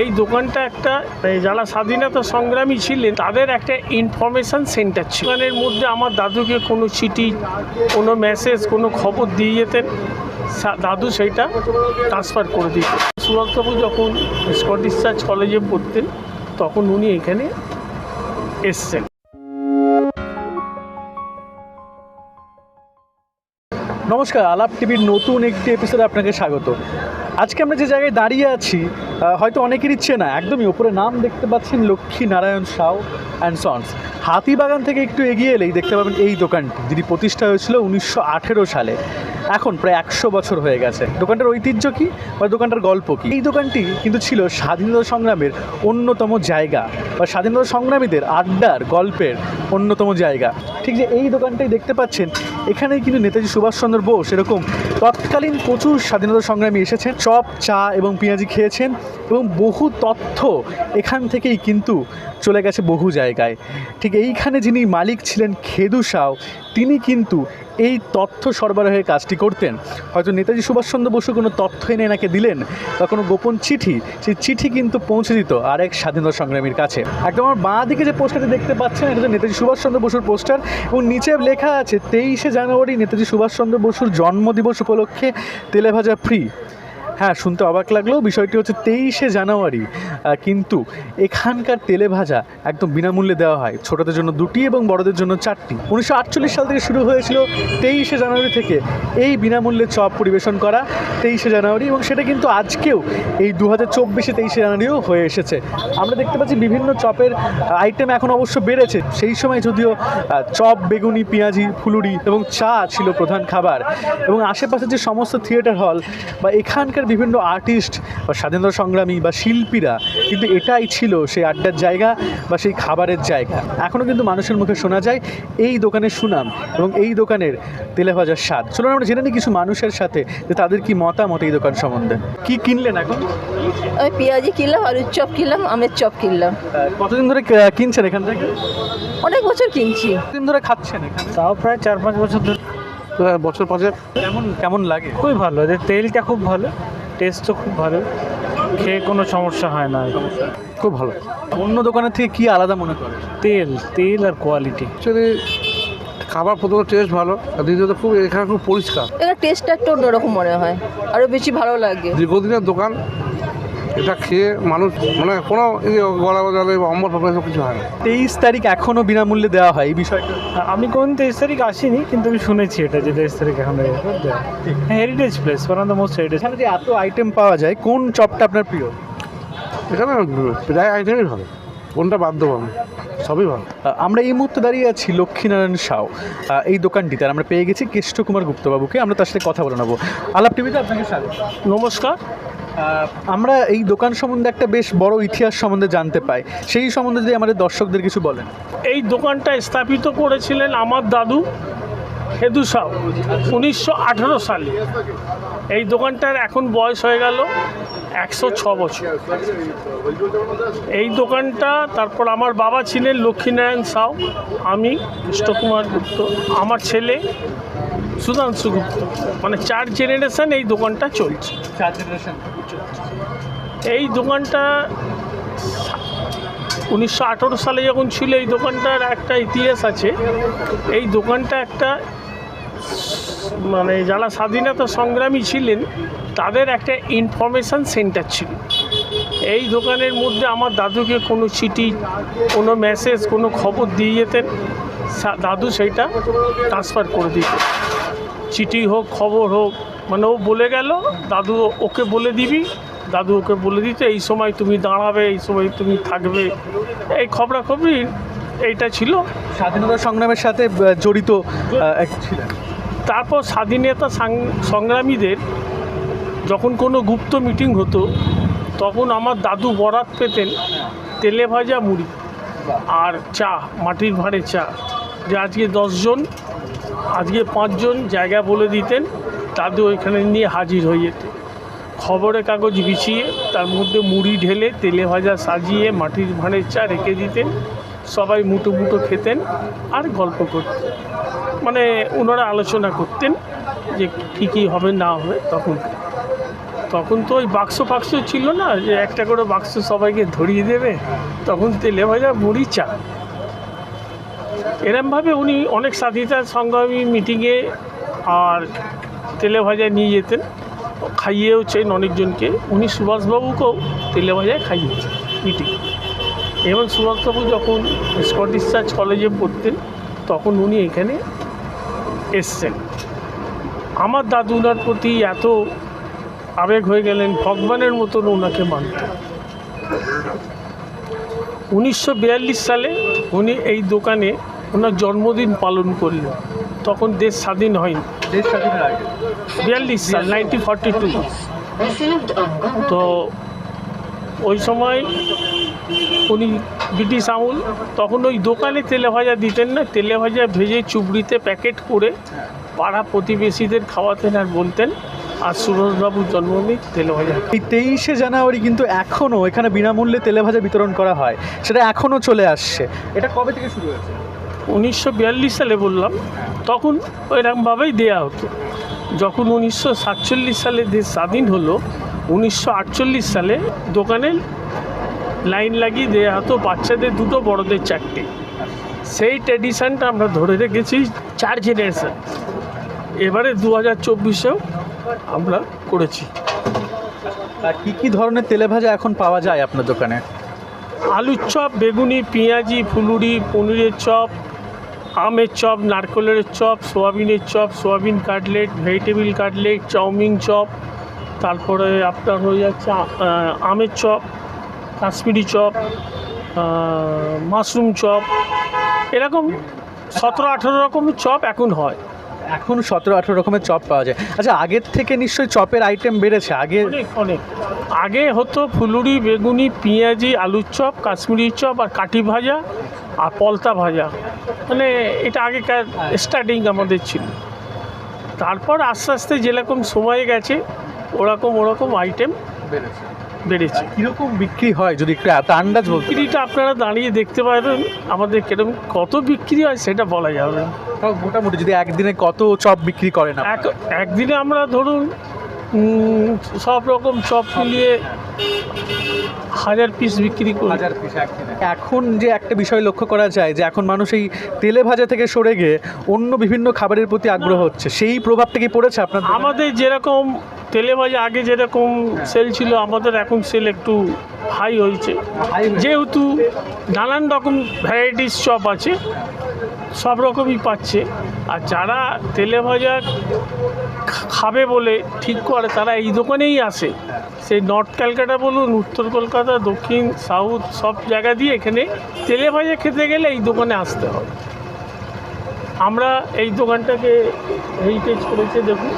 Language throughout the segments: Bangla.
এই দোকানটা একটা যারা স্বাধীনতা সংগ্রামী ছিলেন, তাদের একটা ইনফরমেশন সেন্টার ছিল। দোকানের মধ্যে আমার দাদুকে কোনো চিঠি, কোনো মেসেজ কোনো খবর দিয়ে যেতেন দাদু সেইটা ট্রান্সফার করে দিত। সুরতবাবু যখন স্কটিশ চার্চ কলেজে পড়তেন, তখন উনি এখানে এসছেন। নমস্কার, আলাপ টিভির নতুন একটি এপিসোডে আপনাকে স্বাগত। আজকে আমরা যে জায়গায় দাঁড়িয়ে আছি হয়তো অনেকের ইচ্ছে না, একদমই ওপরে নাম দেখতে পাচ্ছেন লক্ষ্মী নারায়ণ সাউ অ্যান্ড সন্স হাতিবাগান থেকে একটু এগিয়ে এলেই দেখতে পাবেন এই দোকানটি যেটি প্রতিষ্ঠা হয়েছিল উনিশশো আঠেরো সালে। এখন প্রায় একশো বছর হয়ে গেছে। দোকানটার ঐতিহ্য কী বা দোকানটার গল্প কী? এই দোকানটি কিন্তু ছিল স্বাধীনতা সংগ্রামের অন্যতম জায়গা বা স্বাধীনতা সংগ্রামীদের আড্ডার গল্পের অন্যতম জায়গা। ঠিক যে এই দোকানটাই দেখতে পাচ্ছেন, এখানেই কিন্তু নেতাজি সুভাষচন্দ্র বোস এরকম তৎকালীন প্রচুর স্বাধীনতা সংগ্রামী এসেছেন। চপ চা এবং পেঁয়াজি খেয়েছেন এবং বহু তথ্য এখান থেকেই কিন্তু চলে গেছে বহু জায়গায়। ঠিক এইখানে যিনি মালিক ছিলেন খেদু সাও তিনি কিন্তু এই তথ্য সরবরাহের কাজটি করতেন। হয়তো নেতাজি সুভাষচন্দ্র বসু কোনো তথ্য এনে এনাকে দিলেন বা কোনো গোপন চিঠি, সেই চিঠি কিন্তু পৌঁছে দিত আরেক স্বাধীনতা সংগ্রামীর কাছে। একদম আমার বাঁ দিকে যে পোস্টারটি দেখতে পাচ্ছেন, এটা নেতাজি সুভাষচন্দ্র বসুর পোস্টার এবং নিচে লেখা আছে, তেইশে জানুয়ারি নেতাজি সুভাষচন্দ্র বসুর জন্মদিবস উপলক্ষে তেলেভাজা ফ্রি হ্যাঁ শুনতে অবাক লাগলেও বিষয়টি হচ্ছে তেইশে জানুয়ারি কিন্তু এখানকার তেলে ভাজা একদম বিনামূল্যে দেওয়া হয়। ছোটদের জন্য দুটি এবং বড়দের জন্য চারটি। উনিশশো আটচল্লিশ সাল থেকে শুরু হয়েছিল তেইশে জানুয়ারি থেকে এই বিনামূল্যে চপ পরিবেশন করা তেইশে জানুয়ারি এবং সেটা কিন্তু আজকেও এই দু হাজার চব্বিশে তেইশে জানুয়ারিও হয়ে এসেছে। আমরা দেখতে পাচ্ছি বিভিন্ন চপের আইটেম এখন অবশ্য বেড়েছে। সেই সময় যদিও চপ, বেগুনি, পেঁয়াজি, ফুলুরি এবং চা ছিল প্রধান খাবার এবং আশেপাশে যে সমস্ত থিয়েটার হল বা এখানকার বিভিন্ন আর্টিস্ট বা স্বাধীনতা সংগ্রামী বা শিল্পীরা কিন্তু এটাই ছিল সেই আড্ডার জায়গা বা সেই খাবারের জায়গা। এখনও কিন্তু মানুষের মুখে শোনা যায় এই দোকানের সুনাম এবং এই দোকানের তেলে ভাজার স্বাদ। চলুন আমরা জেনে নিই কিছু মানুষের সাথে যে তাদের কি মতামত এই দোকান সম্বন্ধে। কি কিনলেন এখন? আমি পেঁয়াজি কিনলাম আলুর চপ কিনলাম আমের চপ কিনলাম। কতদিন ধরে কিনছেন এখান থেকে? অনেক বছর কিনছি। কতদিন ধরে খাচ্ছেন এখানে? তাও প্রায় চার পাঁচ বছর ধরে। বছর পাঁচেক কেমন কেমন লাগে? খুবই ভালো। এদের তেলটা খুব ভালো। টেস্টও খুব ভালো খেয়ে কোনো সমস্যা হয় না খুব ভালো। অন্য দোকানের থেকে কি আলাদা মনে করে? তেল তেল আর কোয়ালিটি অ্যাকচুয়ালি খাবার প্রথমত টেস্ট ভালো আর দ্বিতীয়ত খুব এখানে খুব পরিষ্কার। এখানে টেস্টটা একটু অন্যরকম মনে হয় আরও বেশি ভালো লাগে। দীর্ঘদিনের দোকান এটা খেয়ে মানুষ মানে কোনো ইয়ে গলা গজালে বা অম্বল ফাম্বল এসব কিছু হয় না। তেইশ তারিখ এখনও বিনামূল্যে দেওয়া হয় এই বিষয়টা আমি কোন তেইশ তারিখ আসিনি কিন্তু আমি শুনেছি এটা যে তেইশ তারিখ এখন heritage place one of the most heritage এখানে যে এত আইটেম পাওয়া যায় কোন চপটা আপনার প্রিয়? এখানে প্রায় আইটেমই ভালো। কোনটা বাধ্য দেবো আমি? সবই ভালো। আমরা এই মুহূর্তে দাঁড়িয়ে আছি লক্ষ্মীনারায়ণ সাউ। এই দোকানটিতে আর আমরা পেয়ে গেছি কেষ্ট কুমার গুপ্তবাবুকে। আমরা তার সাথে কথা বলে নেব। আলাপ টিভিতে আপনাকে স্বাগত। নমস্কার। আমরা এই দোকান সম্বন্ধে একটা বেশ বড় ইতিহাস সম্বন্ধে জানতে পাই। সেই সম্বন্ধে যদি আমাদের দর্শকদের কিছু বলেন। এই দোকানটা স্থাপিত করেছিলেন আমার দাদু হেদু সাউ, উনিশশো আঠেরো সালে। এই দোকানটার এখন বয়স হয়ে গেল একশো ছ বছর। এই দোকানটা, তারপর আমার বাবা ছিলেন লক্ষ্মীনারায়ণ সাউ, আমি কৃষ্ণকুমার গুপ্ত, আমার ছেলে সুধাংশু গুপ্ত। মানে চার জেনারেশন এই দোকানটা চলছে। এই দোকানটা উনিশশো আঠেরো সালে যখন ছিল এই দোকানটার একটা ইতিহাস আছে। এই দোকানটা একটা মানে যারা স্বাধীনতা সংগ্রামী ছিলেন তাদের একটা ইনফরমেশান সেন্টার ছিল। এই দোকানের মধ্যে আমার দাদুকে কোনো চিঠি কোনো মেসেজ কোনো খবর দিয়ে যেতেন। দাদু সেইটা ট্রান্সফার করে দিত চিঠি হোক খবর হোক মানে ও বলে গেল দাদু ওকে বলে দিবি দাদু ওকে বলে দিতে এই সময় তুমি দাঁড়াবে এই সময় তুমি থাকবে। এই খবরাখবরি এইটা ছিল। স্বাধীনতা সংগ্রামের সাথে জড়িত আহ, এক ছিলেন তারপর স্বাধীনতা সংগ্রামীদের যখন কোনো গুপ্ত মিটিং হতো তখন আমার দাদু বরাত পেতেন তেলে ভাজা মুড়ি আর চা মাটির ভাঁড়ে চা। যে আজকে দশজন আজকে পাঁচজন জায়গা বলে দিতেন, তাদের ওইখানে নিয়ে হাজির হয়ে যেত। খবরের কাগজ বিছিয়ে, তার মধ্যে মুড়ি ঢেলে, তেলে ভাজা সাজিয়ে, মাটির ভাঁড়ের চা রেখে দিতেন, সবাই মুটো মুটো খেতেন আর গল্প করতেন। মানে ওনারা আলোচনা করতেন যে কী কী হবে না হবে তখন। তখন তো ওই বাক্স ফাক্স ছিল না, যে একটা করে বাক্স সবাইকে ধরিয়ে দেবে, তখন তেলে ভাজা মুড়ি চা। এরমভাবে উনি অনেক সাথীতার সংগ্রামী মিটিংয়ে আর তেলে ভাজা নিয়ে যেতেন খাইয়েওছেন অনেকজনকে। উনি সুভাষবাবুকেও তেলে ভাজায় খাইয়েছেন মিটিং এবং সুভাষবাবু যখন স্কটিশ চার্চ কলেজে পড়তেন, তখন উনি এখানে এসছেন। আমার দাদু উনার প্রতি এত আবেগ হয়ে গেলেন, ভগবানের মতন ওনাকে মানতেন উনিশশো সালে উনি এই দোকানে ওনার জন্মদিন পালন করলেন। তখন দেশ স্বাধীন হয়নি। বিয়াল্লিশ সাল নাইনটিন ফর্টি টু তো ওই সময় উনি ব্রিটিশ আমল তখন ওই দোকানে তেলে ভাজা দিতেন না তেলে ভাজা ভেজে চুবড়িতে প্যাকেট করে পাড়া প্রতিবেশীদের খাওয়াতেন আর বলতেন আর সুরজবাবুর জন্মদিন তেলে ভাজা এই তেইশে জানুয়ারি কিন্তু এখনও এখানে বিনামূল্যে তেলে ভাজা বিতরণ করা হয়। সেটা এখনও চলে আসছে। এটা কবে থেকে শুরু হয়েছে? উনিশশো বিয়াল্লিশ সালে বললাম তখন ওইরকমভাবেই দেয়া হতো। যখন উনিশশো সাতচল্লিশ সালে দেশ স্বাধীন হলো উনিশশো আটচল্লিশ সালে দোকানে লাইন লাগিয়ে দেওয়া হতো বাচ্চাদের দুটো বড়দের চারটে। সেই ট্র্যাডিশনটা আমরা ধরে রেখেছি চার জেনারেশন এবারে দু হাজার চব্বিশেও আমরা করেছি। আর কী কী ধরনের তেলে ভাজা এখন পাওয়া যায় আপনার দোকানে? আলুর চপ বেগুনি পেঁয়াজি ফুলুরি পনিরের চপ আমের চপ, নারকলের চপ, সোয়াবিনের chop, soyabean cutlet, vegetable cutlet, chowmein chop, তারপরে আপনার হয়ে যাচ্ছে আমের chop, Kashmiri chop mushroom chop, এরকম সতেরো আঠেরো রকমের চপ এখন হয়। এখন সতেরো আঠেরো রকমের চপ পাওয়া যায়। আচ্ছা আগের থেকে নিশ্চয়ই চপের আইটেম বেড়েছে। আগে অনেক অনেক। আগে হতো ফুলুরি বেগুনি পেঁয়াজি আলুর চপ কাশ্মীরি চপ আর কাঠি ভাজা আর পলতা ভাজা। মানে এটা আগেকার স্টার্টিং আমাদের ছিল। তারপর আস্তে আস্তে যেরকম সময় গেছে ওরকম ওরকম আইটেম বেড়েছে। বেড়েছে কীরকম বিক্রি হয় যদি একটু এত আন্দাজ বিক্রিটা আপনারা দাঁড়িয়ে দেখতে পারেন আমাদের কীরকম কত বিক্রি হয় সেটা বলা যাবে না। তাও মোটামুটি যদি একদিনে কত চপ বিক্রি করেন না এক একদিনে আমরা ধরুন সব রকম চপ মিলিয়ে হাজার পিস বিক্রি করি। এখন যে একটা বিষয় লক্ষ্য করা যায় যে এখন মানুষ এই তেলে ভাজা থেকে সরে গিয়ে অন্য বিভিন্ন খাবারের প্রতি আগ্রহ হচ্ছে। সেই প্রভাবটা কি পড়েছে আপনার আমাদের যেরকম তেলে ভাজা আগে যেরকম সেল ছিল আমাদের এখন সেল একটু হাই হয়েছে। যেহেতু নানান রকম ভ্যারাইটিস চপ আছে সব রকমই পাচ্ছে। আর যারা তেলে ভাজা খাবে বলে ঠিক করে, তারা এই দোকানেই আসে। সেই নর্থ ক্যালকাটা বলুন, উত্তর কলকাতা, দক্ষিণ, সাউথ, সব জায়গা দিয়ে এখানে তেলে ভাজা খেতে গেলে এই দোকানে আসতে হবে আমরা এই দোকানটাকে হেরিটেজ করেছে, দেখুন।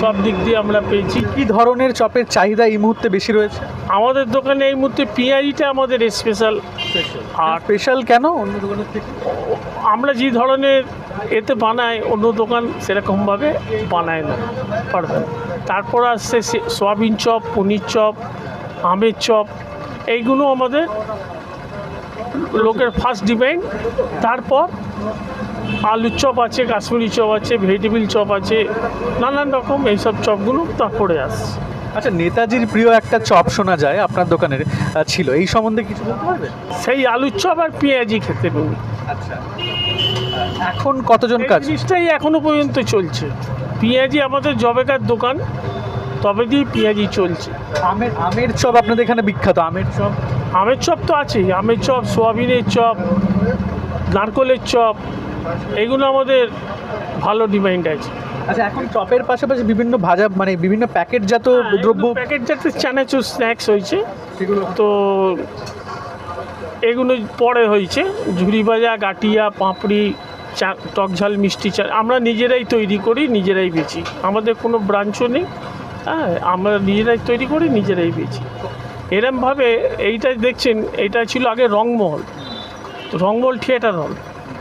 সব দিক দিয়ে আমরা পেয়েছি। কি ধরনের চপের চাহিদা এই মুহূর্তে বেশি রয়েছে? আমাদের দোকানে এই মুহূর্তে পেঁয়াজিটা আমাদের স্পেশাল আর স্পেশাল কেন অন্য দোকানের থেকে? আমরা যে ধরনের এতে বানাই অন্য দোকান সেরকমভাবে বানায় না। পারবে তারপর আসছে সে- সয়াবিন চপ পনির চপ আমের চপ এইগুলো আমাদের লোকের ফার্স্ট ডিমান্ড তারপর আলুর চপ আছে কাশ্মীরি চপ আছে ভেজিটেবিল চপ আছে নানান রকম এইসব চপগুলো তা তারপরে আসছে। আচ্ছা নেতাজির প্রিয় একটা চপ শোনা যায় আপনার দোকানের ছিল। এই সম্বন্ধে কিছু বলতে পারবে সেই আলুর চপ আর পেঁয়াজি খেতে উনি আচ্ছা। এখন কতজন কাজ? জিনিসটাই এখনও পর্যন্ত চলছে। পেঁয়াজি আমাদের জবেকার দোকান তবে দিয়ে পেঁয়াজি চলছে। আমের আমের চপ আপনাদের এখানে বিখ্যাত। আমের চপ? আমের চপ তো আছেই। আমের চপ সোয়াবিনের চপ নারকলের চপ এগুলো আমাদের ভালো ডিমান্ড আছে। আচ্ছা এখন চপের পাশাপাশি বিভিন্ন ভাজা মানে বিভিন্ন প্যাকেটজাত দ্রব্য প্যাকেট যাতে চানাচুর স্ন্যাক্স হয়েছে। তো এগুলো পরে হয়েছে। ঝুড়ি ভাজা গাটিয়া পাঁপড়ি চা টক ঝাল মিষ্টি চা আমরা নিজেরাই তৈরি করি নিজেরাই বেচি। আমাদের কোনো ব্রাঞ্চও নেই। হ্যাঁ আমরা নিজেরাই তৈরি করি নিজেরাই বেচি। এরমভাবে এইটা দেখছেন এটা ছিল আগে রংমহল। তো রংমহল থিয়েটার হল।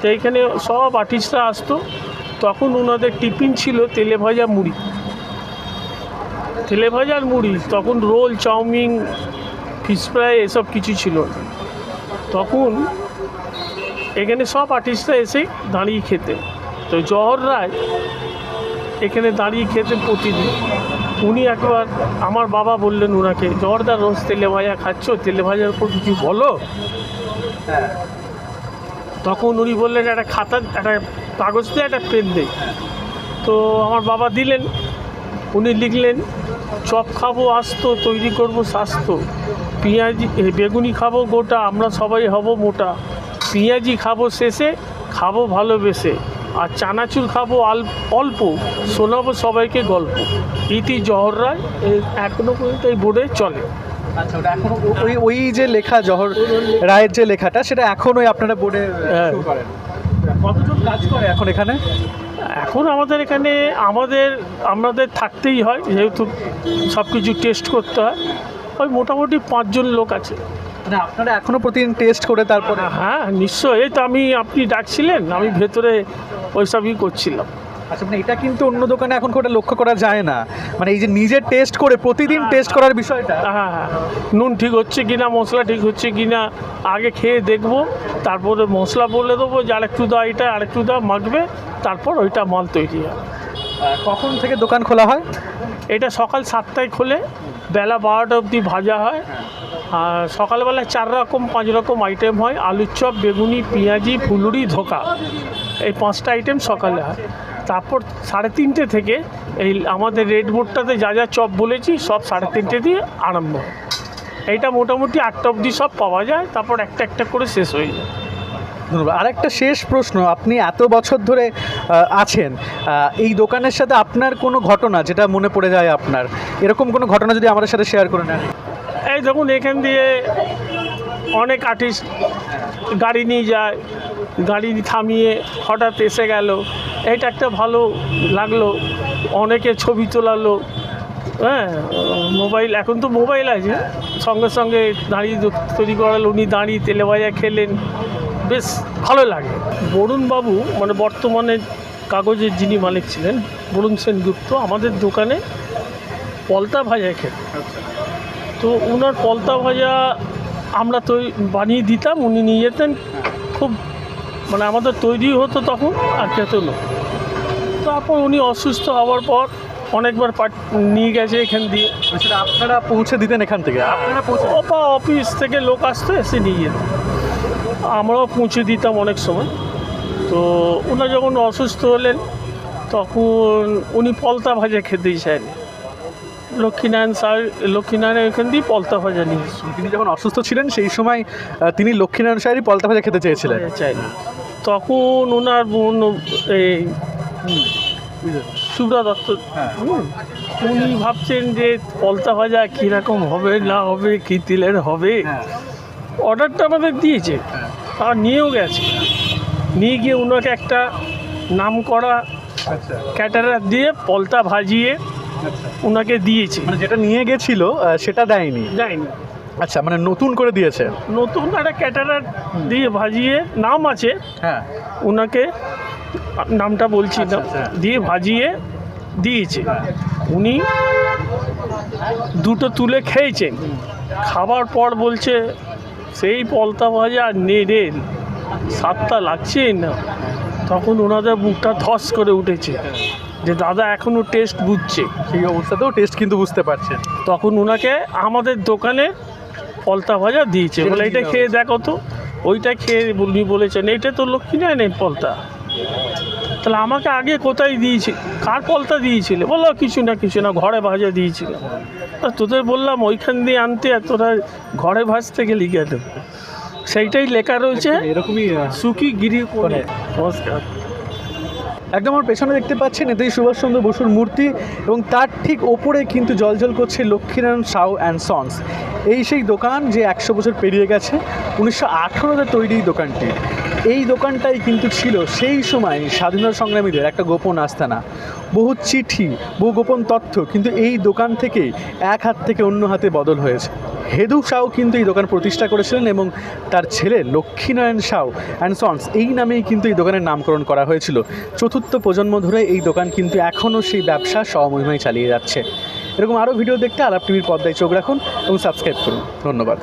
তো এইখানে সব আর্টিস্টরা আসতো। তখন ওনাদের টিফিন ছিল তেলে ভাজা মুড়ি। তেলে ভাজার মুড়ি, তখন রোল, চাউমিন ফিশ ফ্রাই এসব কিছু ছিল। তখন এখানে সব আর্টিস্টরা এসে দাঁড়িয়ে খেতে। তো জহর রায় এখানে দাঁড়িয়ে খেতে প্রতিদিন। উনি একবার আমার বাবা বললেন ওনাকে জর্দার রোজ তেলে ভাজা খাচ্ছ? তেলে ভাজার উপর কিছু বলো? তখন উনি বললেন, একটা খাতা, একটা কাগজ দিয়ে একটা পেন দে তো আমার বাবা দিলেন, উনি লিখলেন, চপ খাব, আস্তো, তৈরি করব, স্বাস্থ্য। পেঁয়াজি বেগুনি খাব, গোটা, আমরা সবাই হব মোটা। পেঁয়াজি খাব শেষে, খাব ভালোবেসে। আর চানাচুর খাব অল্প, শোনাবো সবাইকে গল্প। ইতি জহর রায়, এ- এখনও পর্যন্ত এই বোর্ডে চলে। আচ্ছা ওটা এখনও ওই ওই যে লেখা জহর রায়ের যে লেখাটা সেটা এখনোই আপনারা বোর্ডে হ্যাঁ। করেন। কতজন কাজ করে এখন এখানে? এখন আমাদের এখানে আমাদের আমাদের থাকতেই হয় যেহেতু সব কিছু টেস্ট করতে হয়। ওই মোটামুটি পাঁচজন লোক আছে। মানে আপনারা এখনও প্রতিদিন টেস্ট করে তারপরে? হ্যাঁ নিশ্চয়ই। এই তো আমি আপনি ডাকছিলেন আমি ভেতরে ওইসবই করছিলাম। আচ্ছা মানে এটা কিন্তু অন্য দোকানে এখন করে লক্ষ্য করা যায় না। মানে এই যে নিজে টেস্ট করে প্রতিদিন টেস্ট করার বিষয়টা। হ্যাঁ হ্যাঁ নুন ঠিক হচ্ছে কি না মশলা ঠিক হচ্ছে কি না আগে খেয়ে দেখব তারপরে মশলা বলে দেবো যে আরেকটু দাও এটা আরেকটু দাও মাখবে তারপর ওইটা মাল তৈরি হয় কখন থেকে দোকান খোলা হয়? এটা সকাল সাতটায় খোলে বেলা বারোটা অবধি ভাজা হয়। আর সকালবেলায় চার রকম পাঁচ রকম আইটেম হয় আলুর চপ বেগুনি পেঁয়াজি ফুলুরি ধোকা। এই পাঁচটা আইটেম সকালে হয়। তারপর সাড়ে তিনটে থেকে এই আমাদের রেড বোর্ডটাতে যা যা চপ বলেছি সব সাড়ে তিনটে দিয়ে আরম্ভ। হয় এইটা মোটামুটি আটটা অবধি সব পাওয়া যায় তারপর একটা একটা করে শেষ হয়ে যায়। ধন্যবাদ। আরেকটা শেষ প্রশ্ন আপনি এত বছর ধরে আছেন এই দোকানের সাথে আপনার কোনো ঘটনা যেটা মনে পড়ে যায় আপনার? এরকম কোনো ঘটনা যদি আমাদের সাথে শেয়ার করে নেন। এই দেখুন এখান দিয়ে অনেক আর্টিস্ট গাড়ি নিয়ে যায় গাড়ি থামিয়ে হঠাৎ এসে গেল। এটা একটা ভালো লাগল। অনেকে ছবি তোলালো। হ্যাঁ মোবাইল এখন তো মোবাইল আছে। সঙ্গে সঙ্গে দাঁড়িয়ে তৈরি করালো। উনি দাঁড়িয়ে তেলে ভাজা খেলেন। বেশ ভালো লাগে। বরুণবাবু মানে বর্তমানে কাগজের যিনি মালিক ছিলেন বরুণ সেনগুপ্ত আমাদের দোকানে পলতা ভাজা খেত তো ওনার পলতা ভাজা আমরা তৈ বানিয়ে দিতাম উনি নিয়ে যেতেন। খুব মানে আমাদের তৈরি হতো তখন আর খেত না তারপর উনি অসুস্থ হওয়ার পর অনেকবার পাঠ নিয়ে গেছে এখান দিয়ে। আপনারা পৌঁছে দিতেন এখান থেকে? আপনারা অফিস থেকে লোক আসতো এসে নিয়ে যেত। আমরাও পৌঁছে দিতাম অনেক সময়। তো ওনার যখন অসুস্থ হলেন তখন উনি পলতা ভাজা খেতেই চান লক্ষ্মীনারায়ণ স্যার লক্ষ্মীনারায়ণ এখান দিয়ে পলতা ভাজা নিয়ে। তিনি যখন অসুস্থ ছিলেন সেই সময় তিনি লক্ষ্মীনারায়ণ সাহেরই পলতা ভাজা খেতে চেয়েছিলেন। চাইনি তখন ওনার বোন এই সুব্রা দত্ত হুম, উনি ভাবছেন যে পলতা ভাজা কীরকম হবে না হবে কী তিলের হবে। অর্ডারটা আমাদের দিয়েছে আর নিয়েও গেছে। নিয়ে গিয়ে ওনাকে একটা নাম করা আচ্ছা। ক্যাটারার দিয়ে পলতা ভাজিয়ে ওনাকে দিয়েছি। মানে যেটা নিয়ে গেছিল সেটা দেয়নি? দেয়নি। আচ্ছা মানে নতুন করে দিয়েছে? নতুন একটা ক্যাটারার দিয়ে ভাজিয়ে নাম আছে। হ্যাঁ। ওনাকে নামটা বলছি না আচ্ছা, আচ্ছা। দিয়ে ভাজিয়ে দিয়েছে। উনি দুটো তুলে খেয়েছেন। খাবার পর বলছে সেই পলতা ভাজা নেড়ে স্বাদটা লাগছে না। তখন ওনাদের বুকটা ধস করে উঠেছে। যে দাদা এখনও টেস্ট বুঝছে। সেই অবস্থাতেও টেস্ট কিন্তু বুঝতে পারছেন। তখন ওনাকে আমাদের দোকানে পলতা ভাজা দিয়েছে। বলে এটা খেয়ে দেখো তো। ওইটা খেয়ে উনি বলেছেন এইটা তো লক্ষ্মী নেয় নেই পলতা। তাহলে আমাকে আগে কোথায় দিয়েছিল কার পলতা দিয়েছিলে? বলল কিছু না কিছু না ঘরে ভাজা দিয়েছিল। তা তোদের বললাম ওইখান দিয়ে আনতে আর তোরা ঘরে ভাজতে গেলি কেন? সেইটাই লেখা রয়েছে। এরকমই সুখী গিরি করে। নমস্কার। একদম আমার পেছনে দেখতে পাচ্ছেন নেতাজি সুভাষচন্দ্র বসুর মূর্তি এবং তার ঠিক ওপরে কিন্তু জলজল করছে লক্ষ্মীনারায়ণ সাউ অ্যান্ড সন্স। এই সেই দোকান যে একশো বছর পেরিয়ে গেছে, উনিশশো আঠেরোতে তৈরি দোকানটি। এই দোকানটাই কিন্তু ছিল সেই সময় স্বাধীনতা সংগ্রামীদের একটা গোপন আস্তানা। বহু চিঠি, বহু গোপন তথ্য কিন্তু এই দোকান থেকে এক হাত থেকে অন্য হাতে বদল হয়েছে। হেদু সাউ কিন্তু এই দোকান প্রতিষ্ঠা করেছিলেন এবং তার ছেলে লক্ষ্মীনারায়ণ সাউ অ্যান্ড সন্স এই নামেই কিন্তু এই দোকানের নামকরণ করা হয়েছিল। চতুর্থ প্রজন্ম ধরে এই দোকান কিন্তু এখনও সেই ব্যবসা স্বমহিমায় চালিয়ে যাচ্ছে। এরকম আরও ভিডিও দেখতে আলাপ টিভির পর্দায় চোখ রাখুন এবং সাবস্ক্রাইব করুন। ধন্যবাদ।